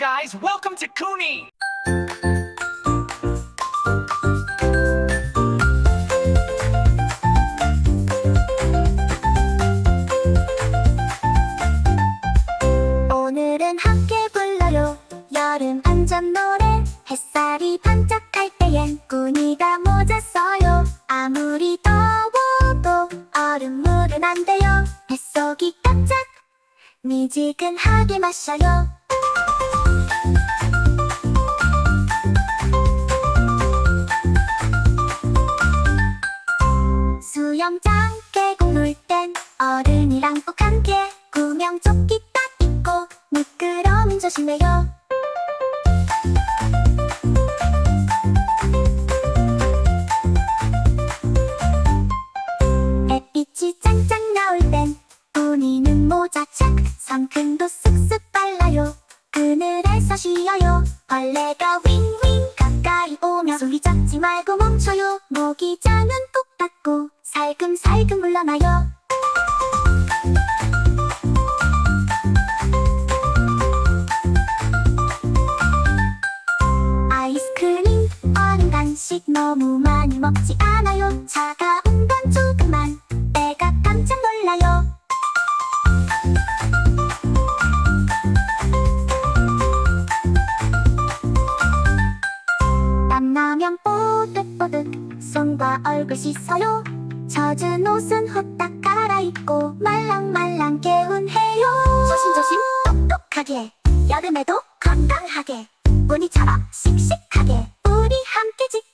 Guys, welcome to Cooney! 오늘은 함께 불러요 여름 안전 노래. 햇살이 반짝할 때엔 꾸니가 모자 써요. 아무리 더워도 얼음물은 안 돼요. 뱃속이 깜짝 미지근하게 마셔요 어른이랑 꼭 함께 구명조끼 딱 입고 미끄러움 조심해요. 햇빛이 짱짱 나올 땐 꾸니는 모자 착 성큰도 쓱쓱 발라요. 그늘에서 쉬어요. 벌레가 윙윙 가까이 오면 소리 잡지 말고 멈춰요. 모기장은 꼭 닫고 살금살금 물러나요 간식 너무 많이 먹지 않아요. 차가운 건 조금만. 내가 깜짝 놀라요. 땀나면 뽀득뽀득 손과 얼굴 씻어요. 젖은 옷은 후딱 갈아입고 말랑말랑 개운해요. 조심조심 똑똑하게 여름에도 건강하게 무늬처럼 씩씩하게 함께 지켜요